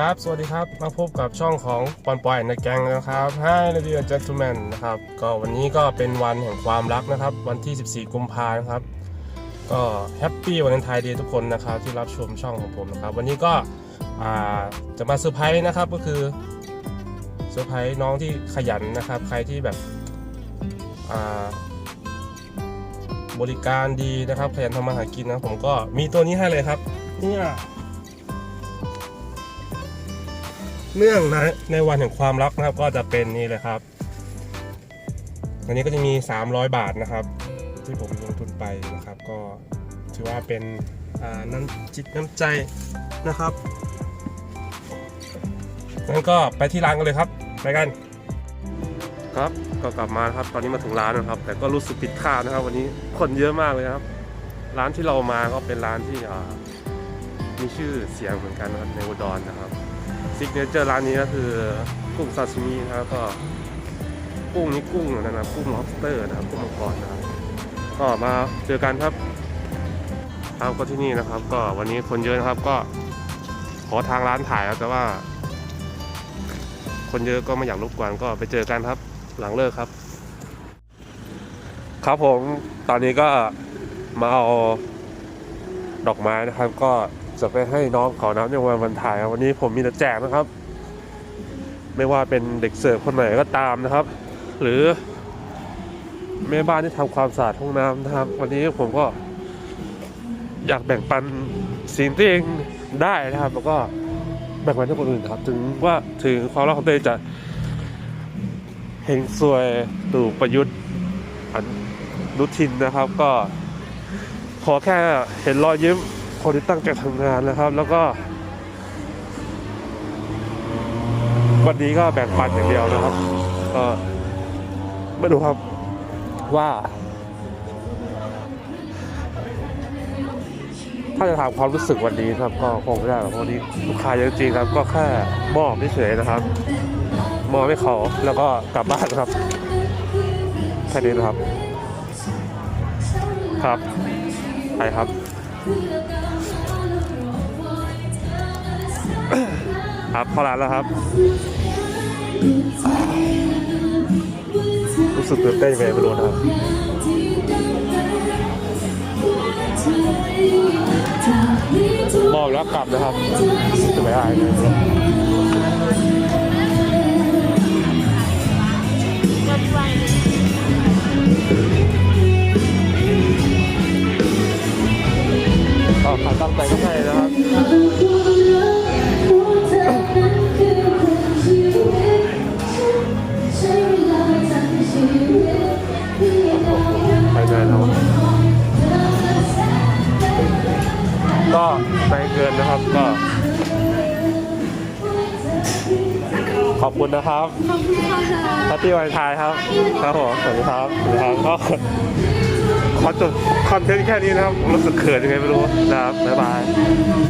ครับ สวัสดีครับ มาพบกับช่องของปอนปอยในแกงนะครับ Hi ladies and gentlemen นะครับ ก็วันนี้ก็เป็นวันแห่งความรักนะครับ วันที่ 14 กุมภาพันธ์ครับ ก็แฮปปี้วันไทยเดย์ทุกคนนะครับ ที่รับชมช่องของผมนะครับ วันนี้ก็จะมาเซอร์ไพรส์นะครับ ก็คือเซอร์ไพรส์น้องที่ขยันนะครับ ใครที่แบบบริการดีนะครับ ขยันทำมาหากินนะ ผมก็มีตัวนี้ให้เลยครับ เนี่ย เนื่องในในวันแห่งความรักนะครับ ก็จะเป็นนี่เลยครับ อันนี้ก็จะมี 300 บาทนะครับ ที่ผมลงทุนไปนะครับ ก็ถือว่าเป็นอ่าน้ำจิตน้ำใจนะครับงั้นก็ไปที่ร้านกันเลยครับ ไปกัน ครับก็กลับมาครับ ตอนนี้มาถึงร้านนะครับ แต่ก็รู้สึกผิดคาดนะครับ วันนี้คนเยอะมากเลยครับ ร้านที่เรามาก็เป็นร้านที่มีชื่อเสียงเหมือนกันนะครับในอุดรนะครับ ซิกเนเจอร์ร้านนี้ก็คือกุ้งซาชิมินะครับก็กุ้งนี่กุ้งนะครับกุ้ง lobster นะครับกุ้งมังกรนะครับก็มาเจอกันครับครับก็ที่นี่นะครับ ก็วันนี้คนเยอะนะครับก็ขอทางร้านถ่ายครับแต่ว่า คนเยอะก็ไม่อยากรบกวนก็ไปเจอกันครับ หลังเลิกครับ ครับผมตอนนี้ก็มาเอาดอกไม้นะครับก็ จะไปให้น้องขานะครับในวันวันถ่ายวันนี้ผมมีแต่แจกนะครับ ไม่ว่าเป็นเด็กเสิร์ฟคนไหนก็ตามนะครับ หรือแม่บ้านที่ทำความสะอาดห้องน้ำนะครับ วันนี้ผมก็อยากแบ่งปันสิ่งที่เองได้นะครับ แล้วก็แบ่งปันให้คนอื่นครับ ถึงว่าถึงความรักของตัวเองจะเฮงซวยตู่ประยุทธ์อนุทินนะครับ ก็ขอแค่เห็นรอยยิ้ม คนที่ตั้งใจทำงานนะครับ แล้วก็ วันนี้ก็แบ่งปันอย่างเดียวนะครับก็ไม่รู้ครับว่า ถ้าจะถามความรู้สึกวันนี้ครับ ก็คงไม่ได้หรอกเพราะวันนี้ลูกค้าเยอะจริงครับ ก็แค่มอบเฉยๆนะครับมอบให้เขาแล้วก็กลับบ้านครับแค่นี้นะครับ ครับไปครับ ครับเข้าร้านแล้วครับ รู้สึกตื่นเต้นไงไม่รู้นะครับบอกแล้วกลับนะครับจะไม่หายเลยก็ ขาตั้งใจก็ให้นะครับไปได้แล้วก็ในเกินนะครับก็ขอบคุณนะครับปาร์ตี้วันไทายครับ ครับผม สวัสดีครับ สวัสดีครับก็ ขอจบคอนเทนต์แค่นี้นะครับรู้สึกเขินยังไงไม่รู้นะครับบ๊ายบาย